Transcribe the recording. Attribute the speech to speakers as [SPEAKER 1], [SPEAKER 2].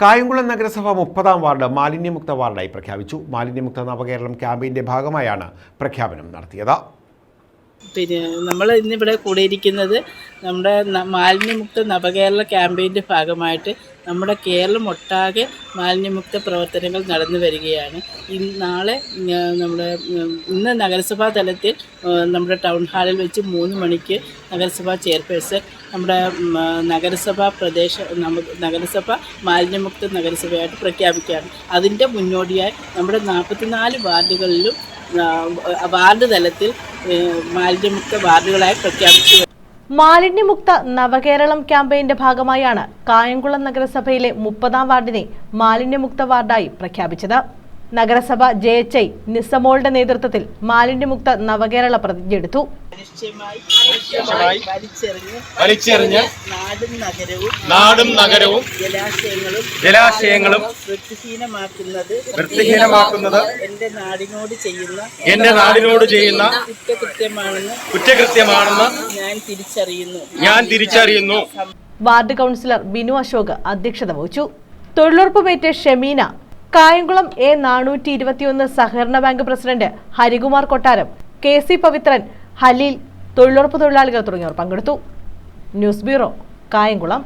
[SPEAKER 1] കായംകുളം നഗരസഭ മുപ്പതാം വാർഡ് മാലിന്യമുക്ത വാർഡായി പ്രഖ്യാപിച്ചു. മാലിന്യമുക്ത നവകേരളം ക്യാമ്പയിന്റെ ഭാഗമായാണ് പ്രഖ്യാപനം നടത്തിയത്.
[SPEAKER 2] പിന്നെ നമ്മൾ ഇന്നിവിടെ കൂടിയിരിക്കുന്നത് നമ്മുടെ മാലിന്യമുക്ത നവകേരള ക്യാമ്പയിന്റെ ഭാഗമായിട്ട് നമ്മുടെ കേരളം ഒട്ടാകെ മാലിന്യമുക്ത പ്രവർത്തനങ്ങൾ നടന്നു വരികയാണ്. ഇന്ന് നാളെ നമ്മുടെ ഇന്ന് നഗരസഭാ തലത്തിൽ നമ്മുടെ ടൗൺ ഹാളിൽ വെച്ച് മൂന്ന് മണിക്ക് നഗരസഭാ ചെയർപേഴ്സൺ നമ്മുടെ നഗരസഭാ പ്രദേശ നഗരസഭ മാലിന്യമുക്ത നഗരസഭയായിട്ട് പ്രഖ്യാപിക്കുകയാണ്. അതിന്റെ മുന്നോടിയായി നമ്മുടെ നാൽപ്പത്തിനാല് വാർഡുകളിലും വാർഡ് തലത്തിൽ മാലിന്യമുക്ത വാർഡുകളായി പ്രഖ്യാപിച്ചു.
[SPEAKER 3] മാലിന്യമുക്ത നവകേരളം ക്യാമ്പയിന്റെ ഭാഗമായാണ് കായംകുളം നഗരസഭയിലെ മുപ്പതാം വാർഡിനെ മാലിന്യമുക്ത വാർഡായി പ്രഖ്യാപിച്ചത്. നഗരസഭ ജെ എച്ച് ഐ നിസമോളുടെ നേതൃത്വത്തിൽ മാലിന്യമുക്ത നവകേരള പ്രതിജ്ഞയെടുത്തു
[SPEAKER 4] വലിച്ചെറിഞ്ഞ്
[SPEAKER 2] നാടും നഗരവും
[SPEAKER 4] നാടും നഗരവും
[SPEAKER 2] ജലാശയങ്ങളും
[SPEAKER 4] ജലാശയങ്ങളും
[SPEAKER 2] വൃത്തിഹീനമാക്കുന്നത്
[SPEAKER 4] വൃത്തിഹീനമാക്കുന്നത്
[SPEAKER 2] എന്റെ നാടിനോട് ചെയ്യുന്ന
[SPEAKER 4] എന്റെ നാടിനോട് ചെയ്യുന്ന
[SPEAKER 2] കുറ്റകൃത്യമാണെന്ന്
[SPEAKER 4] കുറ്റകൃത്യമാണെന്ന്
[SPEAKER 2] ഞാൻ തിരിച്ചറിയുന്നു.
[SPEAKER 4] ഞാൻ തിരിച്ചറിയുന്നു.
[SPEAKER 3] വാർഡ് കൗൺസിലർ ബിനു അശോക് അധ്യക്ഷത വഹിച്ചു. തൊഴിലുറപ്പുമേറ്റ് ഷെമീന കായംകുളം എ നാനൂറ്റി ഇരുപത്തിയൊന്ന് സഹകരണ ബാങ്ക് പ്രസിഡന്റ് ഹരികുമാർ കൊട്ടാരം കെ സി പവിത്രൻ ഹലീൽ തൊഴിലുറപ്പ് തൊഴിലാളികൾ തുടങ്ങിയവർ പങ്കെടുത്തു. News bureau Kayamkulam.